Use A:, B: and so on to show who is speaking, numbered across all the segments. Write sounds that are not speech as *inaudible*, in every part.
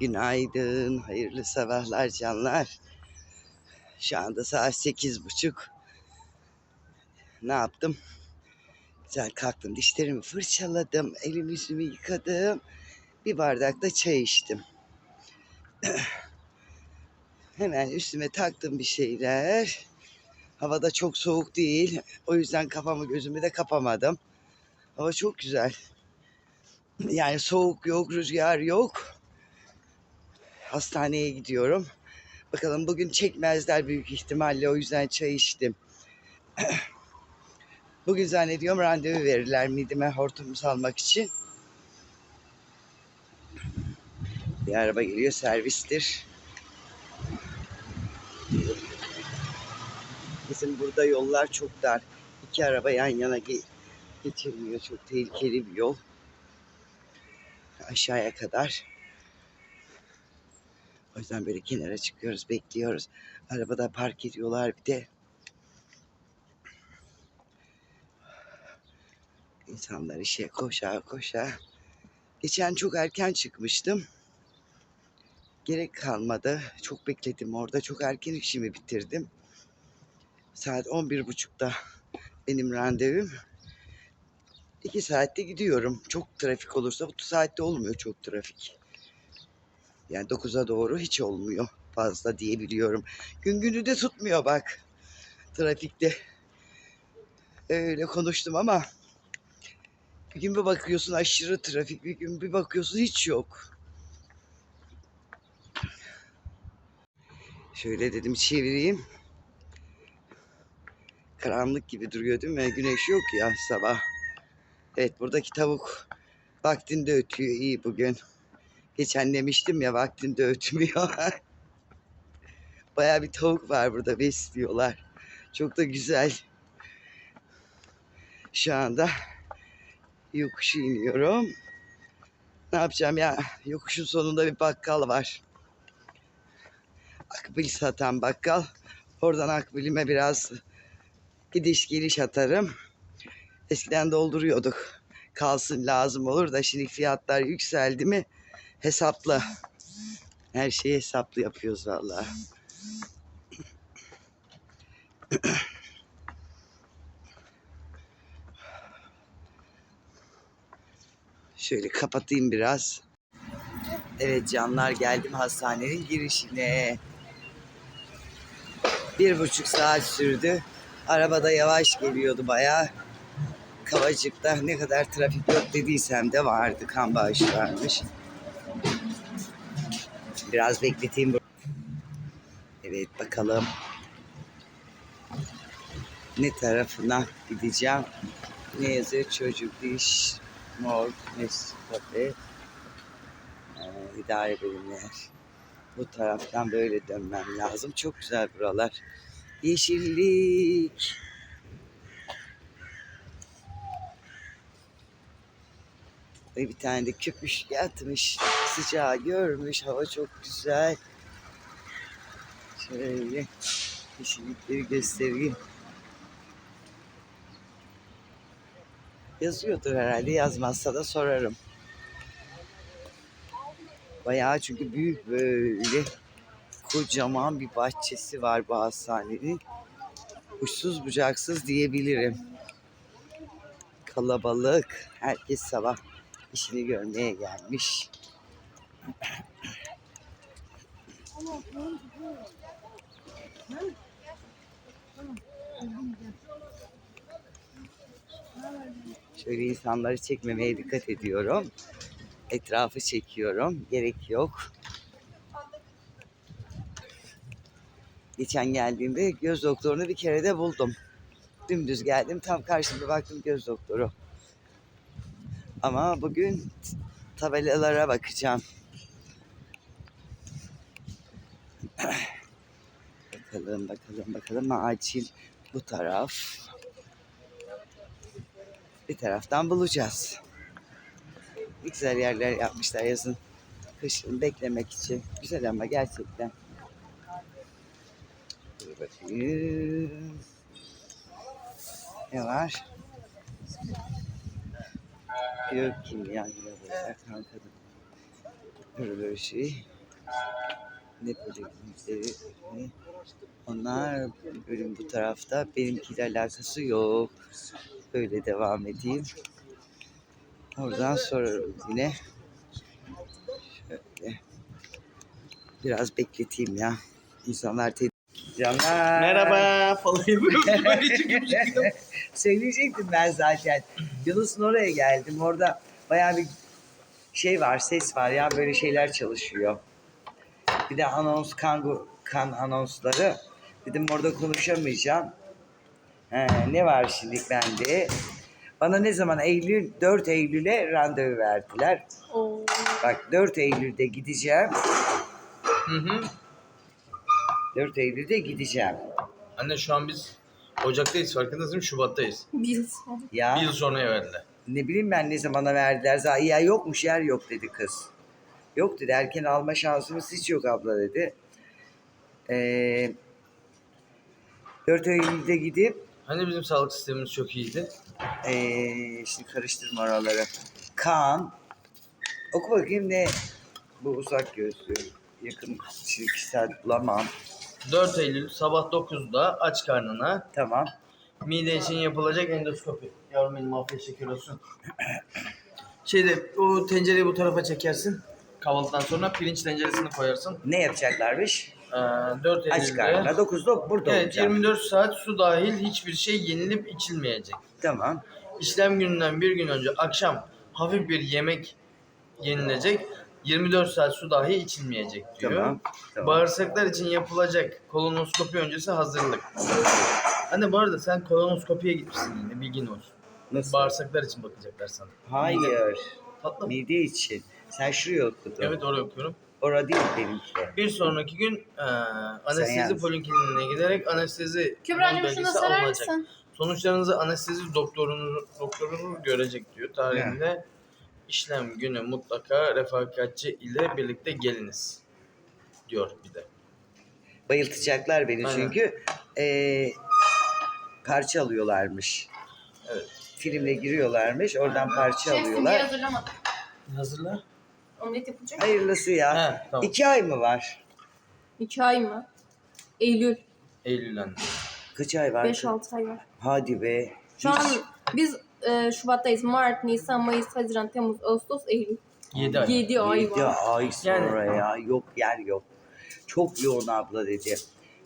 A: Günaydın, hayırlı sabahlar canlar. Şu anda saat sekiz buçuk. Ne yaptım? Güzel kalktım, dişlerimi fırçaladım, elimi yüzümü yıkadım. Bir bardak da çay içtim. *clears throat* Hemen üstüme taktım bir şeyler. Havada çok soğuk değil. O yüzden kafamı gözümü de kapamadım. Hava çok güzel. Yani soğuk yok, rüzgar yok. Hastaneye gidiyorum. Bakalım bugün çekmezler büyük ihtimalle. O yüzden çay içtim. *clears throat* Bugün zannediyorum randevu verirler mideme hortum salmak için. Bir araba geliyor servistir. Bizim burada yollar çok dar. İki araba yan yana ge- geçilmiyor. Çok tehlikeli bir yol. Aşağıya kadar. O yüzden böyle kenara çıkıyoruz, bekliyoruz. Arabada park ediyorlar bir de. İnsanlar işe koşa koşa. Geçen çok erken çıkmıştım. Gerek kalmadı. Çok bekledim orada. Çok erken işimi bitirdim. Saat 11.30'da benim randevum. İki saatte gidiyorum. Çok trafik olursa bu saatte olmuyor çok trafik. Yani 9'a doğru hiç olmuyor fazla diyebiliyorum. Gün günü de tutmuyor bak trafikte. Öyle konuştum ama bir gün bir bakıyorsun aşırı trafik, bir gün bir bakıyorsun hiç yok. Şöyle dedim çevireyim. Karanlık gibi duruyor değil mi? Güneş yok ya sabah. Evet buradaki tavuk vaktinde ötüyor iyi bugün. Geçen demiştim ya vaktinde ötmüyor. *laughs* Baya bir tavuk var burada besliyorlar. Çok da güzel. Şu anda yokuşu iniyorum. Ne yapacağım ya? Yokuşun sonunda bir bakkal var. Akbil satan bakkal. Oradan akbilime biraz gidiş geliş atarım. Eskiden dolduruyorduk. Kalsın lazım olur da şimdi fiyatlar yükseldi mi hesaplı. Her şeyi hesaplı yapıyoruz vallahi. Şöyle kapatayım biraz. Evet canlar geldim hastanenin girişine. Bir buçuk saat sürdü. Arabada yavaş geliyordu bayağı. Kavacık'ta ne kadar trafik yok dediysem de vardı. Kan bağışı varmış. Biraz bekleteyim. Evet bakalım. Ne tarafına gideceğim? Ne yazıyor? Çocuk diş, morg, Nescafe, ee, idare bölümler. Bu taraftan böyle dönmem lazım. Çok güzel buralar. Yeşillik. Ve bir tane de köpüş yatmış. Sıcağı görmüş. Hava çok güzel. Şöyle yeşillikleri göstereyim. Yazıyordur herhalde. Yazmazsa da sorarım. Bayağı çünkü büyük böyle kocaman bir bahçesi var bu hastanenin. Uçsuz bucaksız diyebilirim. Kalabalık. Herkes sabah işini görmeye gelmiş. Şöyle insanları çekmemeye dikkat ediyorum. Etrafı çekiyorum. Gerek yok. Geçen geldiğimde göz doktorunu bir kere de buldum. Dümdüz geldim. Tam karşımda baktım göz doktoru. Ama bugün tabelalara bakacağım. Bakalım bakalım bakalım acil bu taraf. Bir taraftan bulacağız. Güzel yerler yapmışlar yazın. Kışın beklemek için. Güzel ama gerçekten. Dur bakayım. Ne var? Yok yine burada. Kanka Böyle şey. Ne poliklinikleri ne? Onlar bölüm bu tarafta. Benimkiyle alakası yok. Böyle devam edeyim. Oradan sorarım yine. Şöyle. Biraz bekleteyim ya. İnsanlar Canlar.
B: Merhaba falan çıkıyorum. *laughs*
A: Söyleyecektim ben zaten. Yunus'un oraya geldim. Orada bayağı bir şey var, ses var ya böyle şeyler çalışıyor. Bir de anons, kan, kan anonsları. Dedim orada konuşamayacağım. He, ne var şimdi bende? Bana ne zaman Eylül, 4 Eylül'e randevu verdiler.
C: Oo.
A: Bak 4 Eylül'de gideceğim.
B: Hı hı.
A: 4 Eylül'de gideceğim.
B: Anne şu an biz Ocak'tayız farkındasın değil mi? Şubat'tayız.
C: Bir yıl sonra.
A: Ya
B: Bir yıl sonra verdiler.
A: ne bileyim ben ne zamana verdiler. Zaten ya yokmuş yer yok dedi kız. Yok dedi erken alma şansımız hiç yok abla dedi. Ee, 4 Eylül'de gidip
B: Hani bizim sağlık sistemimiz çok iyiydi.
A: ee, şimdi karıştırma oraları. Kan oku bakayım ne bu uzak gözlü yakın şimdi saat bulamam.
B: 4 Eylül sabah 9'da aç karnına
A: Tamam.
B: mide için yapılacak endoskopi. Yavrum benim afiyet şeker olsun. Şeyde o tencereyi bu tarafa çekersin. Kahvaltıdan sonra pirinç tenceresini koyarsın.
A: Ne yapacaklarmış?
B: Ee, 4
A: Aç karnına 9'da burada
B: evet,
A: olacağım.
B: 24 saat su dahil hiçbir şey yenilip içilmeyecek.
A: Tamam.
B: İşlem gününden bir gün önce akşam hafif bir yemek yenilecek. 24 saat su dahi içilmeyecek diyor.
A: Tamam. tamam.
B: Bağırsaklar için yapılacak kolonoskopi öncesi hazırlık. Anne bu arada sen kolonoskopiye gitmişsin yine bilgin olsun.
A: Nasıl?
B: Bağırsaklar için bakacaklar sana.
A: Hayır.
B: Tatlı mı?
A: Mide için. Sen şuraya okudun.
B: Evet oraya okuyorum.
A: Orada değil benimki.
B: Bir sonraki gün e, anestezi polikliniğine giderek anestezi
C: Kübra'cığım şunu
B: belgesi alınacak.
C: mısın?
B: Sonuçlarınızı anestezi doktorunuz, doktorunuz görecek diyor. Tarihinde işlem günü mutlaka refakatçi ile birlikte geliniz diyor bir de.
A: Bayıltacaklar beni
B: Aynen.
A: çünkü eee parça alıyorlarmış.
B: Evet.
A: Filmle giriyorlarmış. Oradan parça
C: Şefsin diye
A: alıyorlar.
C: hazırlamadım.
B: Hazırla.
C: Omlet yapacak.
A: Hayırlısı ya.
B: He, tamam.
A: İki ay mı var?
C: İki ay mı? Eylül.
B: Eylül anne.
A: Kaç ay var?
C: 5-6 ay var.
A: Hadi be.
C: Şu an biz e, Şubat'tayız. Mart, Nisan, Mayıs, Haziran, Temmuz, Ağustos, Eylül.
B: 7 ay.
C: 7 ay
A: Yedi
C: var.
A: ay sonra
B: Yani-
A: ya. Yok yer yok. Çok yoğun abla dedi.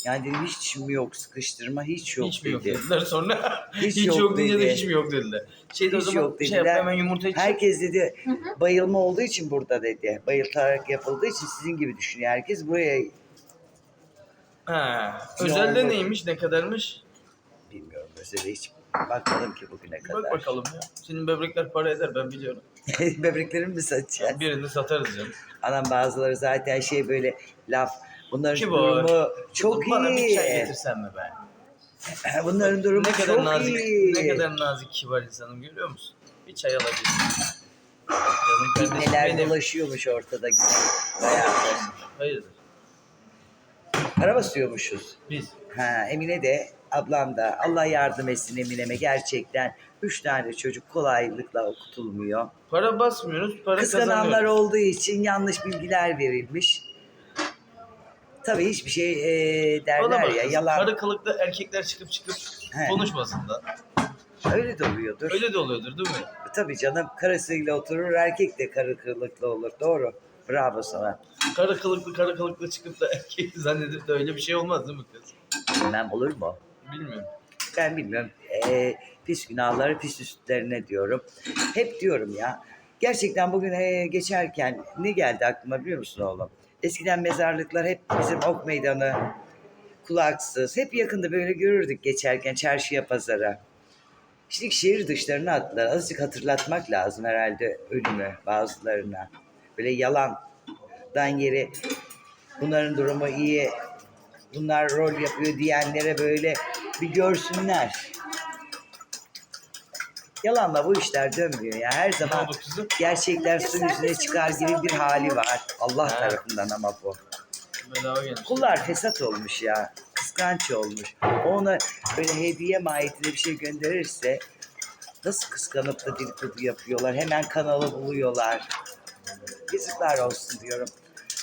A: Yani dedim hiç mi yok sıkıştırma hiç yok
B: hiç yok
A: dedi.
B: dediler sonra *laughs*
A: Hiç
B: hiç,
A: yok
B: yok, deyince de
A: dedi.
B: hiç mi yok dediler. Şeyde o
A: Hiç
B: zaman
A: yok
B: şey
A: dediler.
B: hemen yumurta için.
A: Herkes dedi bayılma olduğu için burada dedi. Bayıltarak yapıldığı için sizin gibi düşünüyor. Herkes buraya
B: Ha, özelde
A: oldu?
B: neymiş ne kadarmış?
A: bilmiyorum mesela hiç bakmadım ki bugüne kadar.
B: Bak bakalım ya. Senin böbrekler para eder ben biliyorum. *laughs*
A: Böbreklerimi mi satacağız?
B: Birini satarız canım.
A: Anam bazıları zaten şey böyle laf. Bunların
B: Kibar.
A: durumu çok
B: Bana bir çay
A: iyi.
B: getirsen mi be? *laughs*
A: Bunların durumu
B: Ne kadar
A: çok
B: nazik,
A: iyi.
B: ne kadar nazik kibar insanım görüyor musun? Bir çay alabilirsin. Canım kardeşim
A: Neler
B: benim.
A: dolaşıyormuş ortada. Bayağı.
B: Hayırdır?
A: Para basıyormuşuz.
B: Biz.
A: Ha, Emine de ablam da Allah yardım etsin Emine'me gerçekten. Üç tane çocuk kolaylıkla okutulmuyor.
B: Para basmıyoruz, para
A: Kıskananlar
B: kazanıyoruz.
A: olduğu için yanlış bilgiler verilmiş. Tabii hiçbir şey e, derler ya yalan.
B: Karı kılıkta erkekler çıkıp çıkıp
A: He.
B: konuşmasın da.
A: Öyle de oluyordur.
B: Öyle de oluyordur değil mi?
A: Tabii canım karısıyla oturur erkek de karı kılıklı olur. Doğru. Bravo sana.
B: Karı kılıklı karı kılıklı çıkıp da erkek *laughs* zannedip de öyle bir şey olmaz değil mi kız?
A: Bilmem olur mu?
B: Bilmiyorum.
A: Ben bilmiyorum. Ee, pis günahları pis üstlerine diyorum. Hep diyorum ya. Gerçekten bugün ee, geçerken ne geldi aklıma biliyor musun oğlum? Eskiden mezarlıklar hep bizim ok meydanı, kulaksız. Hep yakında böyle görürdük geçerken çarşıya pazara. Şimdi şehir dışlarına attılar. Azıcık hatırlatmak lazım herhalde ölümü bazılarına. Böyle yalandan yeri bunların durumu iyi, bunlar rol yapıyor diyenlere böyle bir görsünler. Yalanla bu işler dönmüyor ya. Her zaman
B: oldu kızım?
A: gerçekler su yüzüne çıkar gibi bir hali var. Allah
B: Ha.
A: tarafından ama bu.
B: Bedava gelmiş.
A: Kullar fesat olmuş ya. Kıskanç olmuş. Ona böyle hediye mahiyetinde bir şey gönderirse nasıl kıskanıp da dedikodu yapıyorlar. Hemen kanalı buluyorlar. Yazıklar olsun diyorum.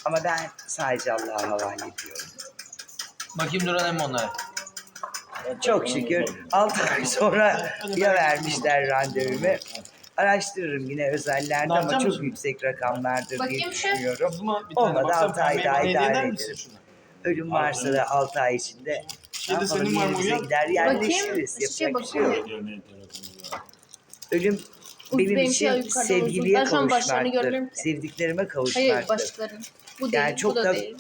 A: Ama ben sadece Allah'a havale ediyorum.
B: Bakayım duran hem onlara.
A: Çok şükür 6 ay sonra ya vermişler randevumu. Araştırırım yine özellerde ama çok yüksek rakamlardır diye
C: Bakayım şu.
A: düşünüyorum. Olmadı,
B: baksana,
A: altı ay
B: pembe
A: daha idare
B: eder
A: ederim. Ölüm varsa da 6 ay içinde ne
B: Şeyde
A: yapalım
B: senin var mı
A: yerimize
B: uyan?
A: gider yerleşiriz.
C: Bakayım,
A: Yapacak
C: şey
A: bir şey yok. Ölüm benim
C: benimki
A: için
C: yukarıdan uzun.
A: sevgiliye
C: Ben şu an başlarını
A: kavuşmaktır.
C: ki.
A: Sevdiklerime
C: Hayır
A: kavuşmaktır.
C: başların. Bu değil,
A: Yani çok
C: bu da,
A: da-
C: değil.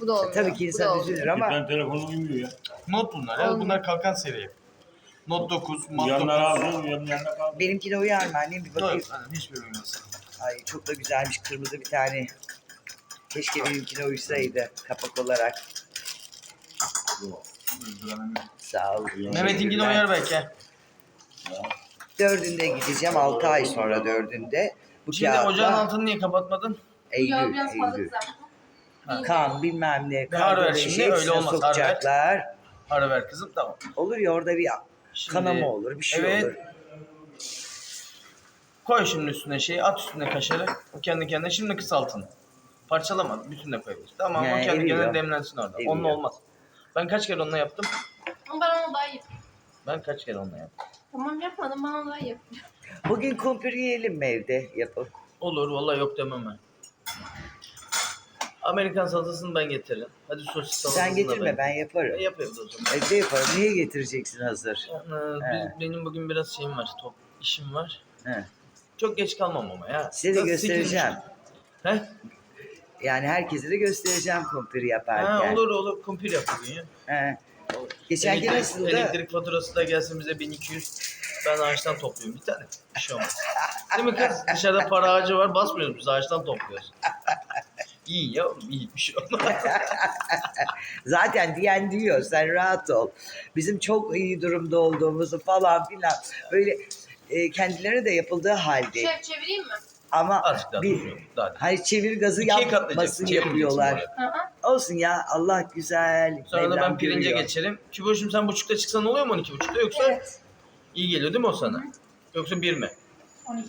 C: Bu da olmuyor.
A: Tabii ki
C: bu da
A: insan
C: olmuyor.
A: üzülür ama
D: Ben telefonu uymuyor ya.
B: Not bunlar ya.
C: Olmuyor.
B: Bunlar kalkan seri. Not 9, Mat 9.
D: Yanına aldım, yanına kaldım.
A: benimkine uyar mı annem bir bakayım.
B: Yok, hani hiçbir uyumasın.
A: Ay çok da güzelmiş kırmızı bir tane. Keşke benimkine uysaydı kapak olarak. Sağ ol.
B: Mehmet'inkine uyar belki. ha.
A: Dördünde gideceğim. Altı ay sonra dördünde. Bu
B: Şimdi
A: kağıtla
B: ocağın altını niye kapatmadın?
C: Ya
A: Eylül,
C: biraz fazla
A: Eylül.
C: kızartma.
A: Kan bilmem ne.
B: Ara ver
A: Kan
B: şimdi,
A: şimdi
B: öyle olmaz, ara ver.
A: Sokacaklar.
B: Ara ver kızım tamam.
A: Olur ya orada bir
B: Şimdi,
A: kanama olur. Bir şey
B: evet.
A: olur.
B: Koy şimdi üstüne şeyi, at üstüne kaşarı. O kendi kendine şimdi kıs altını. Parçalama, bütün de koyabilirsin. Tamam
A: Yani
B: o kendi
A: eriyor.
B: kendine demlensin orada.
A: Eriyor.
B: Onunla olmaz. Ben kaç kere onunla yaptım?
C: Ama ben onu daha iyi
B: Ben kaç kere onunla yaptım?
C: Tamam yapmadım ben onu daha iyi.
A: Bugün kumpir yiyelim mi evde yapıp?
B: Olur vallahi yok demem ben. Amerikan salatasını ben getiririm. Hadi sosis salatasını
A: Sen getirme ben yaparım.
B: E, yapayım o zaman.
A: Evde yaparım. Niye getireceksin hazır?
B: Yani,
A: He.
B: biz- benim bugün biraz şeyim var, top işim var.
A: He.
B: Çok geç kalmam ama ya.
A: Size de göstereceğim.
B: buçuk. He?
A: Yani herkese de göstereceğim kumpir
B: Ha,
A: yaparken.
B: olur olur kumpir yap bugün ya.
A: He. Geçen gün
B: elektrik,
A: nasıldı?
B: elektrik faturası da gelsin bize 1200. Ben ağaçtan topluyorum bir tane. Bir şey olmaz. Değil mi kız? Dışarıda para ağacı var basmıyoruz biz ağaçtan topluyoruz. İyi ya iyi bir şey olmaz.
A: Zaten diyen diyor sen rahat ol. Bizim çok iyi durumda olduğumuzu falan filan. Böyle e, kendilerine de yapıldığı halde.
C: Şef çevireyim mi?
A: Ama
B: Azıcık daha
A: bir.
B: Daha
A: hayır çevir gazı
B: İkiye
A: yapmasın
B: katlayacaksın. çevirmeyeceksin
A: yapıyorlar.
B: böyle.
C: Hı hı.
A: Olsun ya Allah güzel.
B: Sonra da
A: Mevlam
B: ben pirince
A: görüyor.
B: geçerim. Küboşum sen buçukta çıksan oluyor mu 12 buçukta yoksa
C: Evet.
B: iyi geliyor değil mi o sana? Yoksa bir mi?
C: 12.5.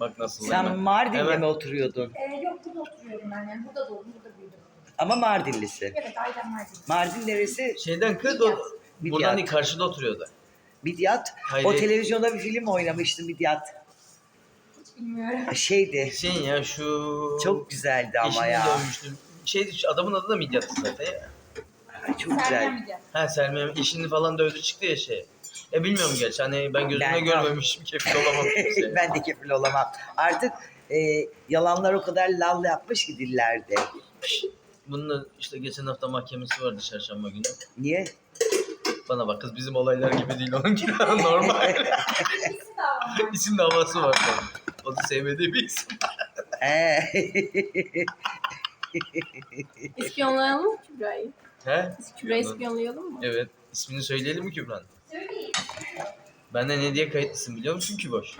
B: Bak nasıl
A: Sen. Mardin'de
B: Hemen.
A: mi oturuyordun?
E: Ee, yok burada oturuyorum ben yani. Burada doğdum, burada büyüdüm.
A: Ama Mardinlisin.
E: Evet, ailem Mardin.
A: Mardin neresi?
B: Şeyden kız o
A: Midyat.
B: buradan değil karşıda oturuyordu.
A: Midyat.
B: Hayır.
A: O televizyonda bir film oynamıştı Midyat.
E: Hiç bilmiyorum.
A: Şeydi.
B: Şey ya şu
A: Çok güzeldi ama
B: eşini
A: ya.
B: dövmüştüm. Şey adamın adı da Midyat'tı zaten ya.
A: Ay, Çok güzel.
E: Sergen mi
B: Ha Selmi eşini falan dövdü çıktı ya şey. E bilmiyorum gerçi hani ben gözümle
A: Ben-
B: görmemişim kefil olamam kimseye. *laughs*
A: ben de kefil olamam. Artık e, yalanlar o kadar lal yapmış ki dillerde.
B: Bunun da işte geçen hafta mahkemesi vardı çarşamba günü.
A: Niye?
B: Bana bak kız bizim olaylar gibi değil onunki *laughs* normal. İsim davası var. O da sevmediği bir isim.
A: He.
C: İspiyonlayalım mı Kübra'yı?
B: He?
C: Kübra'yı ispiyonlayalım mı?
B: Evet. İsmini söyleyelim mi Kübra'nın? Benden ne diye kayıtlısın biliyor musun ki boş?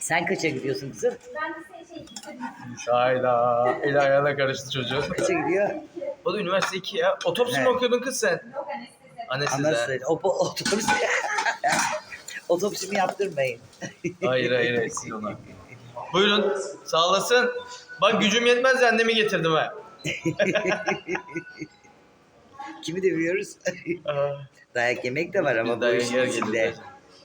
A: Sen kaça gidiyorsun kızım?
E: Ben de şey.
B: Hayda. El ayağına karıştı çocuğun.
A: Kaça gidiyor?
B: O da üniversite 2 ya. Otopsi mi
A: Evet.
B: okuyordun kız sen?
E: Yok anestezi.
B: Anestezi.
A: Anası. O, otopsi. *laughs* Otopsimi yaptırmayın.
B: Hayır hayır *laughs* sil onu. Buyurun sağ olasın. Bak gücüm yetmez annemi getirdim ha. *laughs*
A: Kimi dövüyoruz?
B: Aa,
A: Dayak yemek de var ama bu
B: dayak
A: işin
B: yer
A: içinde.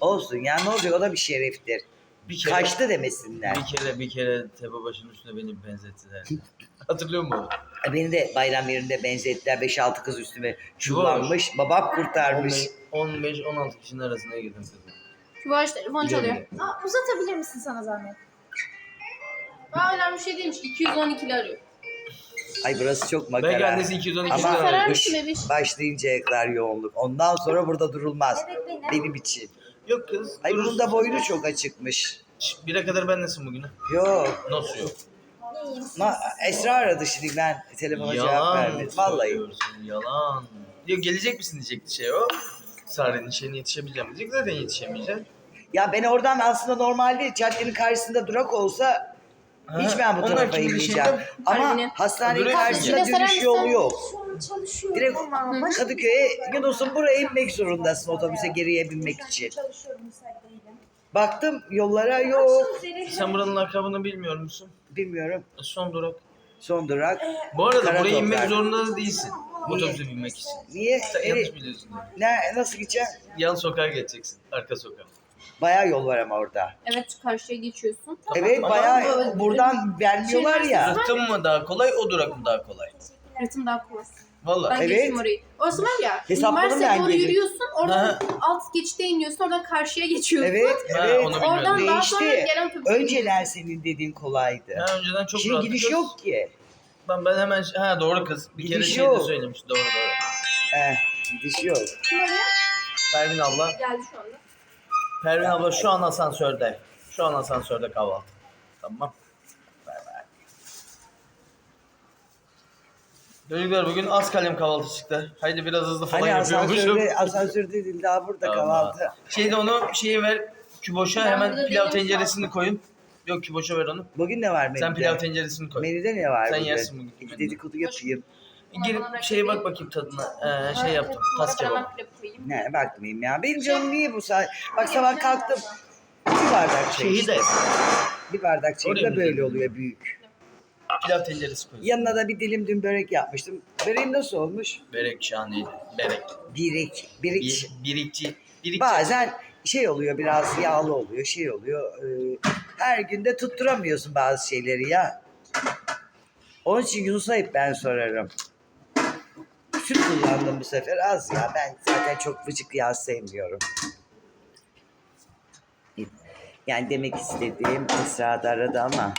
A: Olsun ya ne olacak o da bir şereftir.
B: Bir kere,
A: Kaçtı demesinler.
B: bir kere bir kere tepe başının üstüne beni benzettiler. *laughs* Hatırlıyor musun onu?
A: Beni de bayram yerinde benzettiler. 5-6 kız üstüme çullanmış. Babam kurtarmış.
B: 15-16 kişinin arasına girdim kızım.
C: Kübra telefon çalıyor.
E: Aa, uzatabilir misin sana zahmet?
C: Aa önemli bir şey değilmiş. 212'li arıyor.
A: Ay burası çok
B: Belki
A: makara.
B: annesi 212
A: Ama
C: mısın bebiş?
A: başlayıncaya kadar yoğunluk. Ondan sonra burada durulmaz.
E: Evet benim.
A: Benim için.
B: Yok kız.
A: Ay bunun da boynu çok açıkmış.
B: Şş, Bire kadar bendesin bugün ha.
A: Yok.
B: Nasıl yok?
A: Ma Esra aradı şimdi ben telefona cevap vermedim. Vallahi.
B: söylüyorsun, Yalan. Yok gelecek misin diyecekti şey o. Sare'nin şeyine yetişebileceğim diyecek. Zaten yetişemeyeceksin.
A: Ya ben oradan aslında normalde caddenin karşısında durak olsa hiç ben bu
B: onlar
A: tarafa
B: kimin
A: inmeyeceğim. Ama
C: Kalbine.
A: hastanenin
B: Öbürü
A: karşısında
C: kalbine
A: dönüş
C: sarar
A: yolu yok.
E: Çalışıyorum
A: Direkt. Kadıköy'e Yunus'un buraya inmek zorundasın otobüse geriye binmek için.
E: Çalışıyorum.
A: Baktım yollara yok.
B: Sen buranın lakabını bilmiyor musun?
A: Bilmiyorum.
B: Son durak.
A: Son durak.
B: Bu arada
A: Kara
B: buraya
A: toprak.
B: inmek zorunda da değilsin. Otobüse binmek için.
A: Niye?
B: Sen
A: Eri-
B: yanlış biliyorsun.
A: ne, nasıl gideceğim?
B: Yan sokağa geçeceksin. Arka sokağa.
A: Bayağı yol var ama orada.
C: Evet karşıya geçiyorsun.
A: Evet
B: Ama
A: bayağı buradan vermiyorlar ya.
B: Rıhtım mı daha kolay, o durak mı daha kolay?
C: Ritim daha kolay.
B: Valla.
C: Ben
A: Evet.
C: geçtim orayı. Orası var ya.
A: Hesapladım
C: üniversiteye
A: ben
C: doğru
A: gelip.
C: yürüyorsun. Oradan
B: Ha.
C: alt geçide iniyorsun. Oradan karşıya geçiyorsun.
A: Evet,
B: Ha,
A: evet.
B: onu bilmiyorum.
C: Oradan daha sonra
A: Değişti.
C: gelen otobüse
A: Önceden senin dediğin kolaydı.
B: Ha, önceden çok
A: Şimdi
B: rahat.
A: gidiş yok ki.
B: Ben, ben hemen, ha doğru kız. Bir kere
A: Gidiş
B: şey de
A: yok.
B: söylemiş. Doğru doğru.
A: Eh, gidiş yok.
C: Kim arıyor?
B: Pervin abla.
C: Geldi şu anda.
B: Pervin abla şu an asansörde. Şu an asansörde kahvaltı. Tamam. Bay bay. Çocuklar bugün az kalem kahvaltı çıktı. Haydi biraz hızlı falan
A: Hani
B: yapıyormuşum.
A: asansörde, asansörde değil daha burada
B: Tamam.
A: kahvaltı.
B: Şeyde onu şeyi ver. Küboş'a
C: Ben
B: hemen
C: burada
B: pilav
C: değilim
B: tenceresini koyun. Yok Küboş'a ver onu.
A: Bugün ne var menüde?
B: Sen pilav tenceresini koy.
A: Menüde ne var
B: Sen
A: bugün?
B: yersin bugün
A: dedikodu yapayım.
B: Girip şeye bak bakayım tadına. Ee, şey yaptım. Tas kebap.
A: Ne bakmayayım ya. Benim canım niye bu saat? Bak sabah kalktım. Bir bardak çay
B: Şeyi
A: içtim.
B: de
A: Bir bardak çay
B: Oraya
A: da
B: mı
A: böyle
B: gidelim?
A: oluyor büyük.
B: pilav tenceresi koy.
A: Yanına da bir dilim dün börek yapmıştım. Böreğim nasıl olmuş?
B: Berek şahaneydi. Berek.
A: Birik. Birik.
B: Bir, birikçi. Birikçi.
A: Bazen şey oluyor biraz yağlı oluyor şey oluyor. Ee, her günde tutturamıyorsun bazı şeyleri ya. Onun için Yunus'a hep ben sorarım. Süt kullandım bu sefer az ya. Ben zaten çok vıcık yağ sevmiyorum. Yani demek istediğim Esra da aradı ama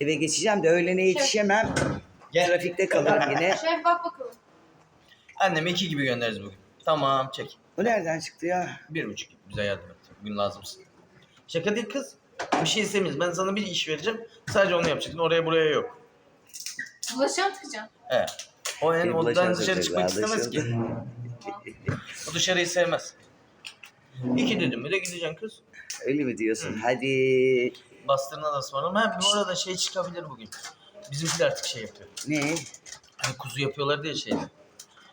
A: eve geçeceğim de öğlene yetişemem.
B: Gel.
A: Trafikte kalırım yine. *laughs*
C: Şef bak bakalım.
B: Annemi iki gibi göndeririz bugün. Tamam çek.
A: Bu nereden çıktı ya?
B: Bir buçuk gibi bize yardım et. Bugün lazımsın. Şaka değil kız. Bir şey istemeyiz. Ben sana bir iş vereceğim. Sadece onu yapacaksın. Oraya buraya yok.
C: Bulaşığa tıkacaksın.
B: Evet. O en
A: bulaşık
B: dışarı çıkmak istemez ki. O dışarıyı sevmez. İki dedim mi de gideceksin kız.
A: Öyle mi diyorsun? Hadi.
B: Bastırına da ısmarım. Ha bu arada şey çıkabilir bugün. Bizimkiler artık şey yapıyor.
A: Ne?
B: Hani kuzu yapıyorlar diye şeyde.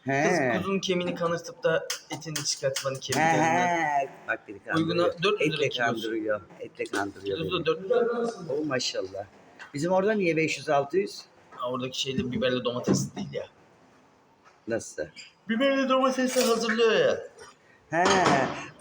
B: Kız
A: He.
B: kuzunun kemiğini kanırtıp da etini çıkartmanı
A: He
B: kemiklerinden.
A: he. Bak beni kandırıyor.
B: Uyguna 400 lira
A: Etle
B: kilosu.
A: kandırıyor. Etle kandırıyor
B: Kilosu
A: beni.
B: da 4 lira.
A: Oh maşallah. Bizim orada niye 500-600?
B: Ha, Oradaki şeyle biberli domates değil ya.
A: Nasıl?
B: Biberli domatesi hazırlıyor ya.
A: He.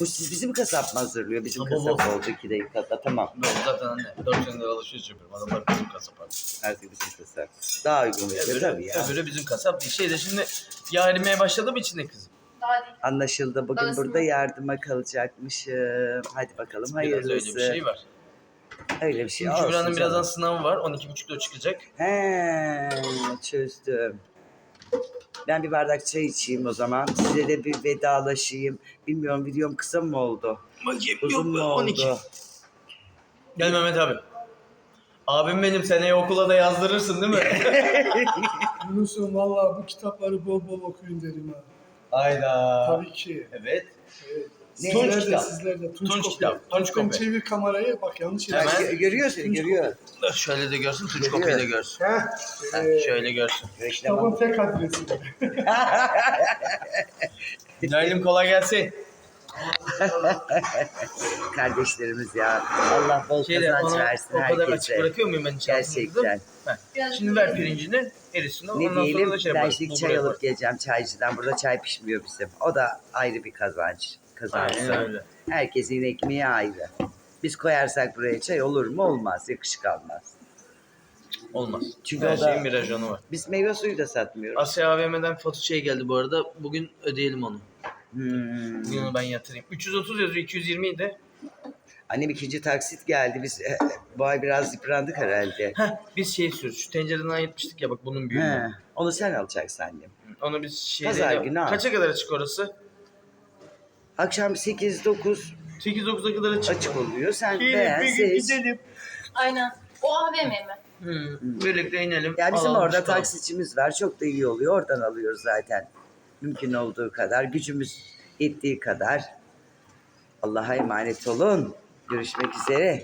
A: Bu siz bizim kasap mı hazırlıyor? Bizim
B: Ha,
A: kasap
B: baba.
A: oldu iki dakikada. Tamam.
B: Ben zaten anne 4 senedir alışveriş yapıyorum. Adamlar bizim kasap abi.
A: Artık bizim kasap. Daha uygun veriyor
B: Öbürü,
A: tabii ya.
B: öbürü bizim kasap değil. Şeyde şimdi yağ erimeye başladı mı içinde kızım?
C: Daha değil.
A: Anlaşıldı. Bugün
C: Arasında.
A: burada yardıma kalacakmışım. Hadi bakalım
B: Biraz
A: hayırlısı.
B: öyle bir şey var.
A: Öyle bir şey
B: Şimdi
A: olsun
B: Kübra'nın birazdan sınavı var. 12.30'da o çıkacak.
A: He, çözdüm. Ben bir bardak çay içeyim o zaman. Size de bir vedalaşayım. Bilmiyorum videom kısa mı oldu?
B: Bakayım
A: Uzun mu
B: yok
A: oldu?
B: 12. Gel Mehmet abi. Abim benim seneye okula da yazdırırsın değil mi? *laughs*
F: Yunus'um valla bu kitapları bol bol okuyun derim ha.
B: Hayda.
F: Tabii ki.
B: Evet.
F: Evet.
A: Ne?
F: Sizler
B: Tunç
F: de
B: kitap.
F: sizler de. Tunç,
B: Tunç
F: kopya.
B: kitap, Tunç kopya.
F: çevir kamerayı bak yanlış
B: Hemen.
F: yere.
A: Gö- görüyor seni,
F: Tunç
A: görüyor.
B: Şöyle de görsün. Tunç
A: Görüyor.
B: kopyayı da görsün.
F: Heh.
B: Heh,
F: Ee,
B: şöyle görsün.
F: kitabın
A: Reklam.
F: tek adresi. *laughs*
B: Nail'im kolay gelsin. *laughs*
A: Kardeşlerimiz ya. Allah bol
B: Şeyde
A: kazanç
B: onu
A: versin
B: o kadar açık
A: herkese.
B: bırakıyor muyum ben içerisinde?
A: Gerçekten.
B: Şimdi ver pirincini, erisin.
A: Ne
B: Ondan sonra
A: diyelim?
B: da şey
A: ben
B: yaparız.
A: şimdi çay alıp geleceğim çaycıdan. Burada çay pişmiyor bizim. O da ayrı bir kazanç. Kazanç.
B: Aynen öyle.
A: Herkesin ekmeği ayrı. Biz koyarsak buraya çay olur mu? Olmaz. Yakışık almaz.
B: Olmaz.
A: Çünkü
B: Her
A: o da-
B: şeyin bir rajonu var.
A: Biz meyve suyu da satmıyoruz.
B: Asya AVM'den Fatu şey geldi bu arada. Bugün ödeyelim onu.
A: Hmm.
B: Bugün onu ben yatırayım. 330 yazıyor 220 idi.
A: Annem ikinci taksit geldi. Biz eh, bu ay biraz yıprandık herhalde.
B: Heh, biz şey sürüyoruz. Şu tencereden ayırtmıştık ya bak bunun büyüğünü.
A: He, onu sen alacaksın annem.
B: Onu biz şey
A: Pazar günü al.
B: Kaça kadar açık orası?
A: Akşam 8-9
B: 8-9'a kadar açık.
A: açık oluyor. Sen beğen,
B: bir gün
A: seç.
B: gidelim.
C: Aynen. O AVM mi?
B: Hı. Birlikte inelim.
A: Ya bizim
B: alalım,
A: orada
B: çıkalım.
A: taksicimiz var. Çok da iyi oluyor. Oradan alıyoruz zaten. Mümkün olduğu kadar. Gücümüz yettiği kadar. Allah'a emanet olun. Görüşmek üzere.